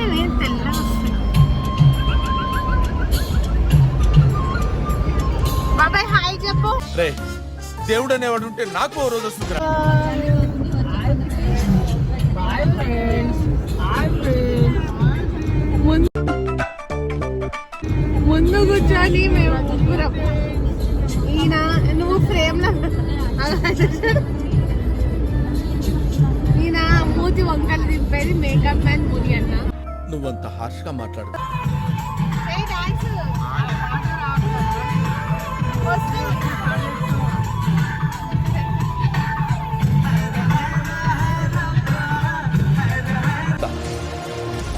ఎందుకంటే నేను తెల్లగా వస్తున్నా బాబాయ్ హాయ్ చెప్పు రే దేవుడు అనేవాడు ఉంటే నాకు ఓ రోజు వస్తుందిరా ముందు కూర్చొని మేము ముగ్గురం. ఈయన నువ్వు ఫ్రేమ్. ఈయన మూతి వంకలు దింపేది మేకప్ మ్యాన్ ముని అన్న నువ్వంత హార్ష్గా మాట్లాడు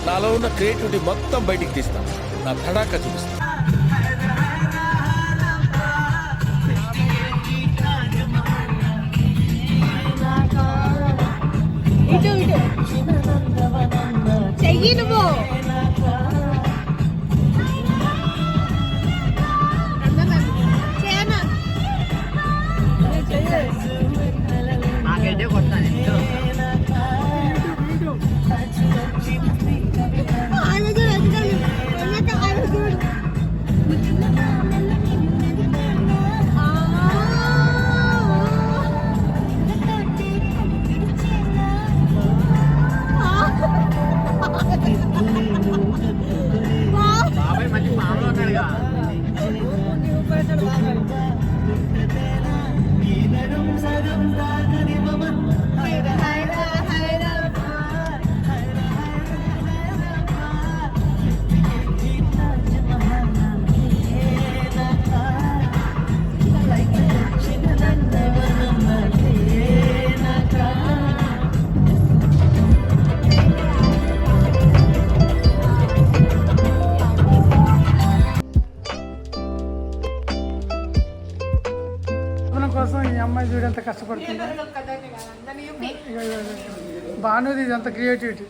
నాలో ఉన్న క్రియేటివిటీ మొత్తం బయటికి తీస్తా. నా తడాక చూపిస్తా. చెయ్యి నువ్వు కోసం ఈ అమ్మాయి చూడు ఎంత కష్టపడుతుందో. భానుది ఇదంతా క్రియేటివిటీ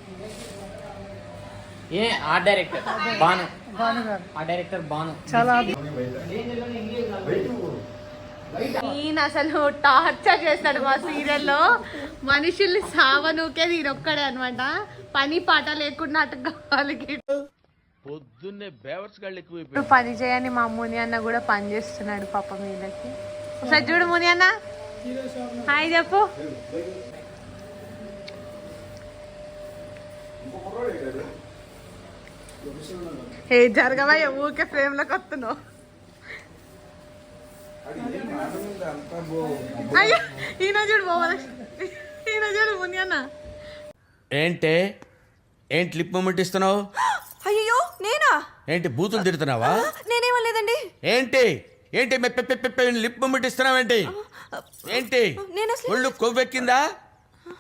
ఏ ఆ డైరెక్టర్ బాను భాను గారు. ఆ డైరెక్టర్ బాను చాలా ఈయన అసలు టార్చర్ చేస్తాడు మా సీరియల్లో మనుషుల్ని సావనూకేది ఈయన ఒక్కడే అనమాట పని పాట లేకుండా అటు పొద్దున్నే బేవర్స్ పని చేయని మా ముని అన్న కూడా పని చేస్తున్నాడు పాప మీదకి ఒకసారి చూడు ముని అన్న. హాయ్ చెప్పు. ఏ జరగవా? ఊరికే ఫ్రేమ్లోకి వస్తున్నావు. అయ్యో ఈయన చూడు పోవాలి ఈయన చూడు ముని అన్న. ఏంటే? ఏంటి లిప్ మూమెంట్ ఇస్తున్నావు? అయ్యో నేనా? ఏంటి బూతులు తిడుతున్నావా? నేనేమలేదండి ఏంటి? ఏంటి మెప్ప పెప్ప పెప్ప లిప్ మూమెంట్ ఇస్తున్నావేంటి ఏంటి? ఒళ్ళు కొవ్వెక్కిందా?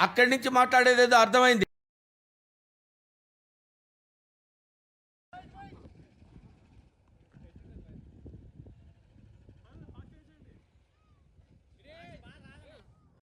అక్కడి నుంచి మాట్లాడేదేదో అర్థమైంది.